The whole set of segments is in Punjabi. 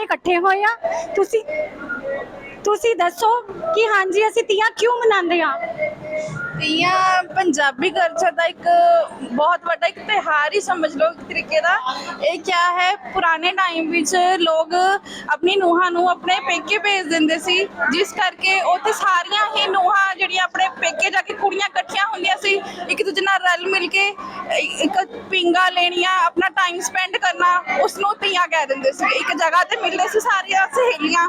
ਸਾਰੇ ਇਕੱਠੇ ਹੋਏ ਆ। ਤੁਸੀਂ ਤੁਸੀਂ ਦੱਸੋ ਕਿ ਹਾਂਜੀ ਅਸੀਂ ਤੀਆਂ ਕਿਉਂ ਮਨਾਉਂਦੇ ਆ? ਤੀਆਂ ਪੰਜਾਬੀ ਕਲਚਰ ਦਾ ਇੱਕ ਬਹੁਤ ਵੱਡਾ ਇੱਕ ਤਿਹਾਰ ਹੀ ਸਮਝ ਲਓ ਇੱਕ ਤਰੀਕੇ ਦਾ। ਇਹ ਕਿਆ ਹੈ? ਪੁਰਾਣੇ ਟਾਈਮ ਵਿੱਚ ਲੋਕ ਆਪਣੀ ਨੂਹਾਂ ਨੂੰ ਆਪਣੇ ਪੇਕੇ ਭੇਜ ਦਿੰਦੇ ਸੀ। ਜਿਸ ਕਰਕੇ ਉੱਥੇ ਸਾਰੀਆਂ ਹੀ ਨੂਹਾਂ ਜਿਹੜੀਆਂ ਆਪਣੇ ਪੇਕੇ ਜਾ ਕੇ ਕੁੜੀਆਂ ਇਕੱਠੀਆਂ ਹੁੰਦੀਆਂ ਸੀ ਇੱਕ ਦੂਜੇ ਨਾਲ ਰਲ ਮਿਲ ਕੇ ਇੱਕ ਪਿੰਗਾ ਲੈਣੀਆਂ ਆਪਣਾ ਟਾਈਮ ਸਪੈਂਡ ਕਰਨਾ ਉਸ ਨੂੰ ਤੀਆਂ ਕਹਿ ਦਿੰਦੇ ਸੀ। ਇੱਕ ਜਗ੍ਹਾ ਤੇ ਮਿਲਦੇ ਸੀ ਸਾਰੀਆਂ ਸਹੇਲੀਆਂ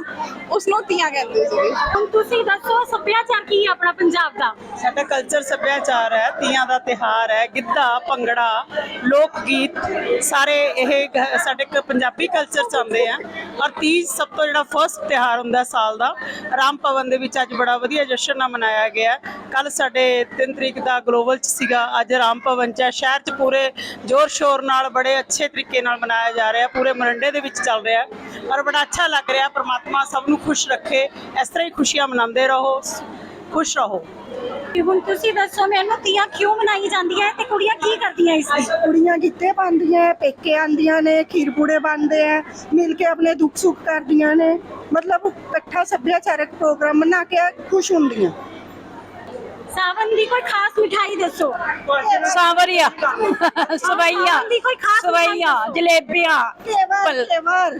ਉਸ ਨੂੰ ਤੀਆਂ ਕਹਿੰਦੇ ਸੀ। ਹੁਣ ਤੁਸੀਂ ਦੱਸੋ ਸੱਭਿਆਚਾਰ ਕੀ ਹੈ ਆਪਣਾ ਪੰਜਾਬ ਦਾ? ਸਾਡਾ ਕਲਚਰ ਸੱਭਿਆਚਾਰ ਹੈ, ਤੀਆਂ ਦਾ ਤਿਹਾਰ ਹੈ, ਗਿੱਧਾ, ਭੰਗੜਾ ਲੋਕ ਗੀਤ ਸਾਰੇ ਇਹ ਸਾਡੇ ਇੱਕ ਪੰਜਾਬੀ ਕਲਚਰ ਚ ਆਉਂਦੇ ਆ। ਔਰ ਤੀਜ ਸਭ ਤੋਂ ਜਿਹੜਾ ਫਰਸਟ ਤਿਹਾਰ ਹੁੰਦਾ ਸਾਲ ਦਾ, ਰਾਮ ਭਵਨ ਦੇ ਵਿੱਚ ਅੱਜ ਬੜਾ ਵਧੀਆ ਜਸ਼ਨ ਨਾਲ ਮਨਾਇਆ ਗਿਆ ਕੱਲ ਸਾਡੇ 3 ਤਰੀਕ ਦਾ ਗਲੋਬਲ ਚ ਸੀਗਾ, ਅੱਜ ਰਾਮ ਭਵਨ ਚ ਹੈ। ਸ਼ਹਿਰ ਚ ਪੂਰੇ ਜ਼ੋਰ ਸ਼ੋਰ ਨਾਲ, ਬੜੇ ਅੱਛੇ ਤਰੀਕੇ ਨਾਲ ਮਨਾਇਆ ਜਾ ਰਿਹਾ, ਪੂਰੇ ਮਰੰਡੇ ਦੇ ਵਿੱਚ ਚੱਲ ਰਿਹਾ ਔਰ ਬੜਾ ਅੱਛਾ ਲੱਗ ਰਿਹਾ, ਪ੍ਰਮਾਤਮਾ ਸਭ ਨੂੰ ਖੁਸ਼ ਰੱਖੇ, ਇਸ ਤਰ੍ਹਾਂ ਹੀ ਖੁਸ਼ੀਆਂ ਮਨਾਉਂਦੇ ਰਹੋ। ਖੁਸ਼ ਰਹੋ। ਕਿ ਹੁਣ ਤੁਸੀਂ ਦੱਸੋ ਮੈਨੂੰ ਤੀਆਂ ਕਿਉਂ ਮਨਾਈ ਜਾਂਦੀਆਂ ਹੈ ਤੇ ਕੁੜੀਆਂ ਕੀ ਕਰਦੀਆਂ ਇਸ ਵਿੱਚ ਕੁੜੀਆਂ ਗਿੱਧੇ ਪਾਉਂਦੀਆਂ ਹੈ, ਪੇਕੇ ਆਂਦੀਆਂ ਨੇ ਖੀਰ ਪੂੜੇ ਬਣਦੇ ਆ ਮਿਲ ਕੇ ਆਪਣੇ ਦੁੱਖ ਸੁੱਖ ਕਰਦੀਆਂ ਨੇ। ਮਤਲਬ ਇਕੱਠਾ ਸੱਭਿਆਚਾਰਕ ਪ੍ਰੋਗਰਾਮ ਮਨਾ ਕੇ ਖੁਸ਼ ਹੁੰਦੀਆਂ। ਸਾਵਨ ਦੀ ਕੋਈ ਖਾਸ ਮਿਠਾਈ ਦੱਸੋ। ਸਾਵਰੀਆ ਸਵਈਆ ਸਾਵਨ ਦੀ ਕੋਈ ਖਾਸ ਸਵਈਆ ਜਲੇਬੀਆਂ ਕੇਵਰ ਕੇਵਰ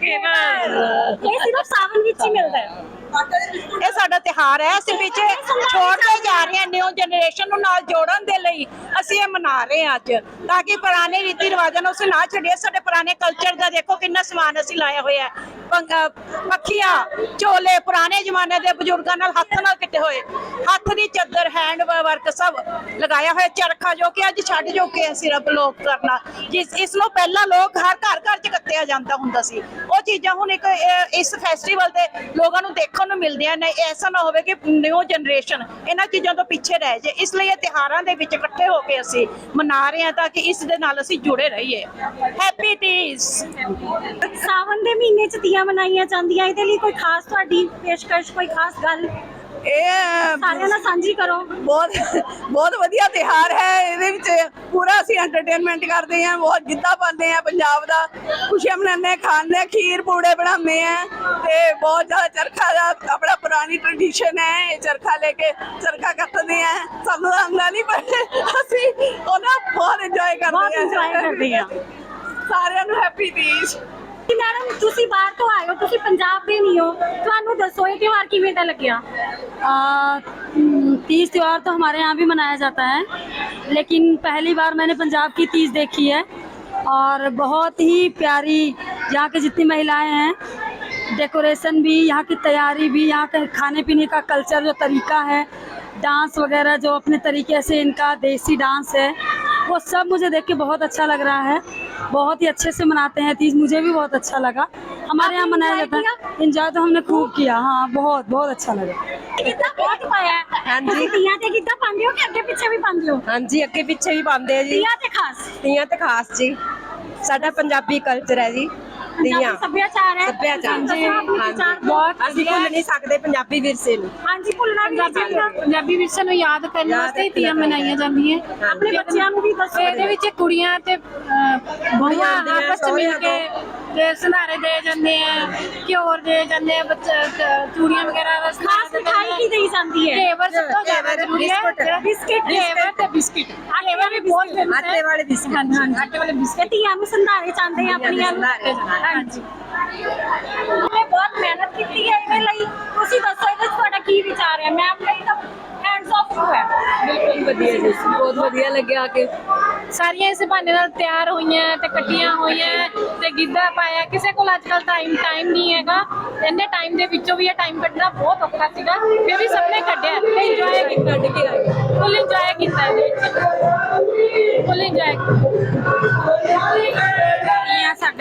ਇਹ ਸਿਰਫ ਸਾਵਨ ਵਿੱਚ ਹੀ ਮਿਲਦਾ ਹੈ। ਇਹ ਸਾਡਾ ਤਿਹਾਰ ਹੈ। ਅਸੀਂ ਪਿੱਛੇ ਛੋੜਦੇ ਜਾ ਰਹੇ ਹਾਂ ਨਿਊ ਜਨਰੇਸ਼ਨ ਨੂੰ ਨਾਲ ਜੋੜਨ ਦੇ ਲਈ। ਅਸੀਂ ਇਹ ਮਨਾ ਰਹੇ ਹਾਂ ਅੱਜ। ਤਾਂ ਕਿ ਪੁਰਾਣੇ ਰੀਤੀ ਰਿਵਾਜਾਂ ਨੂੰ ਅਸੀਂ ਨਾ ਛੱਡੀਏ। ਸਾਡੇ ਪੁਰਾਣੇ ਕਲਚਰ ਦਾ ਦੇਖੋ ਕਿੰਨਾ ਸਮਾਨ ਅਸੀਂ ਲਾਇਆ ਹੋਇਆ ਹੈ। ਪੱਖੀਆਂ ਝੋਲੇ ਪੁਰਾਣੇ ਜ਼ਮਾਨੇ ਦੇ ਬਜ਼ੁਰਗਾਂ ਨਾਲ ਹੱਥ ਨਾਲ ਕਿੱਤੇ ਹੋਏ। ਹੱਥ ਦੀ ਚੱਦਰ ਹੈਂਡ ਵਰਕ ਸਭ ਲਗਾਇਆ ਹੋਇਆ ਚਰਖਾ ਜੋ ਕਿ ਅੱਜ ਛੱਡ ਜੋ ਕਿ ਅਸੀਂ ਲੋਕ ਕਰਨਾ। ਜਿਸ, ਇਸ ਨੂੰ ਪਹਿਲਾਂ ਲੋਕ ਹਰ ਘਰ ਘਰ ਚ ਕੱਤਿਆ ਜਾਂਦਾ ਹੁੰਦਾ ਸੀ। ਉਹ ਚੀਜ਼ਾਂ ਹੁਣ ਇੱਕ ਇਸ ਫੈਸਟੀਵਲ ਤੇ ਲੋਕਾਂ ਨੂੰ ਦੇਖਣ ਨੂੰ ਮਿਲਦੀਆਂ ਨੇ। ਐਸਾ ਨਾ ਹੋਵੇ ਕਿ ਨਿਊ ਜਨਰੇਸ਼ਨ ਇਹਨਾਂ ਚੀਜ਼ਾਂ ਤੋਂ ਪਿੱਛੇ ਰਹਿ ਜਾਏ ਇਸ ਲਈ ਇਹ ਤਿਹਾਰਾਂ ਦੇ ਵਿੱਚ ਇਕੱਠੇ ਹੋ ਕੇ ਅਸੀਂ ਮਨਾ ਰਹੇ ਹਾਂ ਤਾਂ ਕਿ ਇਸ ਦੇ ਨਾਲ ਅਸੀਂ ਜੁੜੇ ਰਹੀਏ। ਹੈਪੀ ਟੀਜ਼ ਸਾਵਨ ਦੇ ਮਹੀਨੇ ਚ ਤੀਆਂ ਮਨਾਈਆਂ ਜਾਂਦੀਆਂ ਇਹਦੇ ਲਈ ਕੋਈ ਖਾਸ ਤੁਹਾਡੀ ਪੇਸ਼ਕਸ਼ ਕੋਈ ਖਾਸ ਗੱਲ? ਇਹ ਸਾਰਿਆਂ ਨਾਲ ਸਾਂਝੀ ਕਰੋ। ਬਹੁਤ ਬਹੁਤ ਵਧੀਆ ਤਿਹਾਰ ਹੈ ਇਹਦੇ ਵਿੱਚ ਪੂਰਾ ਅਸੀਂ ਐਂਟਰਟੇਨਮੈਂਟ ਕਰਦੇ ਹਾਂ ਬਹੁਤ ਗਿੱਧਾ ਪਾਉਂਦੇ ਹਾਂ ਪੰਜਾਬ ਦਾ ਖੁਸ਼ੀਆਂ ਮਨਾਉਂਦੇ ਖਾਂਦੇ ਖੀਰ ਪੂੜੇ ਬਣਾਉਂਦੇ ਹਾਂ ਤੇ ਬਹੁਤ ਜ਼ਿਆਦਾ ਚਰਖਾ ਦਾ ਆਪਣਾ ਪੁਰਾਣੀ ਟ੍ਰੈਡੀਸ਼ਨ ਹੈ ਇਹ ਚਰਖਾ ਲੈ ਕੇ ਚਰਖਾ ਕੱਤਦੇ ਹਾਂ ਸਾਨੂੰ ਆਉਂਦਾ ਨਹੀਂ ਪਰ ਅਸੀਂ ਉਹਨਾਂ ਬਹੁਤ ਇੰਜੋਏ ਕਰਦੇ ਹਾਂ। ਸਾਰਿਆਂ ਨੂੰ ਹੈਪੀ ਕਿ ਮੈਡਮ ਤੁਸੀਂ ਬਾਹਰ ਤੋਂ ਆਏ ਹੋ ਤੁਸੀਂ ਪੰਜਾਬ ਦੇ ਨਹੀਂ ਹੋ ਤੁਹਾਨੂੰ ਦੱਸੋ ਇਹ ਤਿਉਹਾਰ ਕਿਵੇਂ ਦਾ ਲੱਗਿਆ तीज त्यौहार तो हमारे यहाँ भी मनाया जाता है लेकिन पहली बार मैंने पंजाब की तीज देखी है और बहुत ही प्यारी यहाँ के जितनी महिलाएं हैं डेकोरेशन भी यहाँ की तैयारी भी यहाँ के खाने पीने का कल्चर जो तरीका है डांस वगैरह जो अपने तरीके से इनका देसी डांस है वो सब मुझे देख के बहुत अच्छा लग रहा है बहुत ही अच्छे से मनाते हैं तीज मुझे भी बहुत अच्छा लगा हमारे यहाँ मनाया जाता है इंजॉय तो हमने खूब किया हाँ बहुत बहुत अच्छा लगा ਗਿੱਧਾ ਬਹੁਤ ਪਾਇਆ ਹੈ ਹਾਂਜੀ। ਤੁਸੀਂ ਤੀਆਂ ਤੇ ਗਿੱਧਾ ਪਾਉਂਦੇ ਹੋ ਕਿ ਅੱਗੇ ਪਿੱਛੇ ਵੀ ਪਾਉਂਦੇ ਹੋ ਹਾਂਜੀ ਅੱਗੇ ਪਿੱਛੇ ਵੀ ਪਾਉਂਦੇ ਆ ਜੀ ਤੀਆਂ ਤੇ ਖਾਸ ਤੀਆਂ ਤੇ ਖਾਸ ਜੀ ਸਾਡਾ ਪੰਜਾਬੀ ਕਲਚਰ ਹੈ ਜੀ ਪੰਜਾਬੀ ਸੱਭਿਆਚਾਰ ਹੈ। ਸੱਭਿਆਚਾਰ। ਪਹਿਚਾਣ। ਬਹੁਤ ਅਸੀਂ ਭੁੱਲ ਨਹੀਂ ਸਕਦੇ ਪੰਜਾਬੀ ਵਿਰਸੇ ਨੂੰ। ਹਾਂਜੀ ਭੁੱਲਣਾ ਨਹੀਂ ਚਾਹੀਦਾ। ਪੰਜਾਬੀ ਵਿਰਸੇ ਨੂੰ ਯਾਦ ਕਰਨ ਵਾਸਤੇ ਤੀਆਂ ਮਨਾਈਆਂ ਜਾਂਦੀਆਂ। ਆਪਣੇ ਬੱਚਿਆਂ ਨੂੰ ਵੀ ਦੱਸੋ। ਇਹਦੇ ਵਿੱਚ ਕੁੜੀਆਂ ਤੇ ਬਹੂਆਂ ਆਪਸ ਚ ਮਿਲ ਕੇ ਤੇ ਸੰਧਾਰੇ ਦੇ ਜਾਂਦੇ ਆ ਘਿਓਰ ਦੇ ਜਾਂਦੇ ਆ ਬੱਚੇ ਚੂੜੀਆਂ ਵਗੈਰਾ ਦਾ ਖਾਸ ਮਿਠਾਈ ਕੀ ਦੇਈ ਜਾਂਦੀ ਹੈ? ਘੇਵਰ ਸਭ ਤੋਂ ਜ਼ਿਆਦਾ ਜ਼ਰੂਰੀ ਹੈ ਬਿਸਕੁਟ। ਬਿਸਕਿਟ ਘੇਵਰ ਤੇ ਬਿਸਕਿਟ। ਘੇਵਰ ਵੀ ਬਹੁਤ famous ਹੈ। ਆਟੇ ਵਾਲੇ ਬਿਸਕੁਟ। ਹਾਂਜੀ ਆਟੇ ਵਾਲੇ ਬਿਸਕਿਟ। ਧੀਆਂ ਨੂੰ ਸੰਧਾਰੇ ਚਾਹੁੰਦੇ ਆ ਆਪਣੀਆਂ ਨੂੰ। ਹਾਂਜੀ। ਉਹਨੇ ਬਹੁਤ ਮਿਹਨਤ ਕੀਤੀ ਹੈ ਇਹਦੇ ਲਈ। ਤੁਸੀਂ ਦੱਸੋ ਇਹਦੇ 'ਚ ਤੁਹਾਡਾ ਕੀ ਵਿਚਾਰ ਹੈ? ਮੈਮ ਲਈ ਤਾਂ ਸਭ ਕੁਝ ਹੈ ਬਿਲਕੁਲ ਵਧੀਆ ਜੀ ਬਹੁਤ ਵਧੀਆ ਲੱਗਿਆ ਆ ਕੇ ਸਾਰੀਆਂ ਇਸੇ ਬਹਾਨੇ ਨਾਲ ਤਿਆਰ ਹੋਈਆਂ ਤੇ ਕੱਟੀਆਂ ਹੋਈਆਂ ਤੇ ਗਿੱਧਾ ਪਾਇਆ ਕਿਸੇ ਕੋਲ ਅੱਜ ਕੱਲ ਟਾਈਮ ਟਾਈਮ ਨਹੀਂ ਹੈਗਾ ਇੰਨੇ ਟਾਈਮ ਦੇ ਵਿੱਚੋਂ ਵੀ ਇਹ ਟਾਈਮ ਕੱਢਣਾ ਬਹੁਤ ਔਖਾ ਸੀਗਾ ਫਿਰ ਵੀ ਸਭ ਨੇ ਕੱਢਿਆ ਤੇ ਇੰਜੋਏ ਕੀਤਾ ਡਿੱਗੀ ਆਈ ਫੁੱਲ ਇੰਜੋਏ ਕੀਤਾ ਇਹਦੇ ਵਿੱਚ ਫੁੱਲ ਇੰਜੋਏ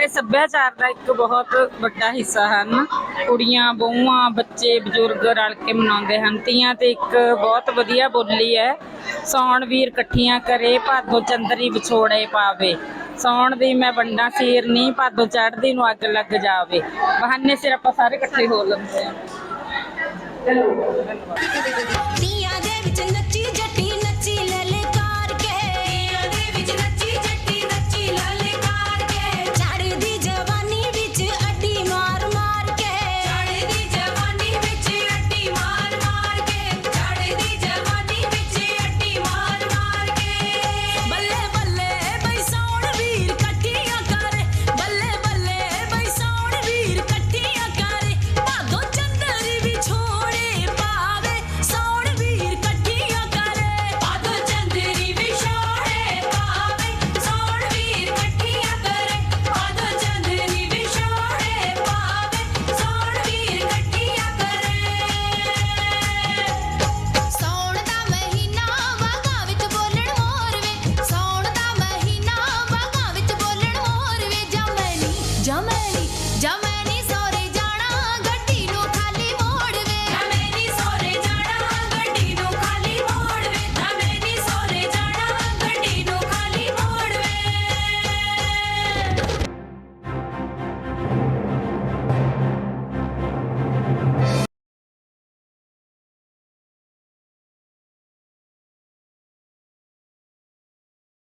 ਸਾਡੇ ਸੱਭਿਆਚਾਰ ਦਾ ਇੱਕ ਬਹੁਤ ਵੱਡਾ ਹਿੱਸਾ ਹਨ। ਕੁੜੀਆਂ, ਬਹੂਆਂ, ਬੱਚੇ, ਬਜ਼ੁਰਗ ਰਲ ਕੇ ਮਨਾਉਂਦੇ ਹਨ। ਤੀਆਂ ਤੇ ਇੱਕ ਬਹੁਤ ਵਧੀਆ ਬੋਲੀ ਹੈ ਸੌਣ ਵੀਰ ਇਕੱਠੀਆਂ ਕਰੇ ਭਾਦੋ ਚੰਦਰੀ ਵਿਛੋੜੇ ਪਾਵੇ। ਸੌਣ ਦੀ ਮੈਂ ਵੰਡਾ ਸੀਰਨੀ ਭਾਦੋ ਚੜ੍ਹਦੀ ਨੂੰ ਅੱਗ ਲੱਗ ਜਾਵੇ। ਬਹਾਨੇ ਸਿਰ ਆਪਾਂ ਸਾਰੇ ਇਕੱਠੇ ਹੋ ਲੈਂਦੇ ਆ Jump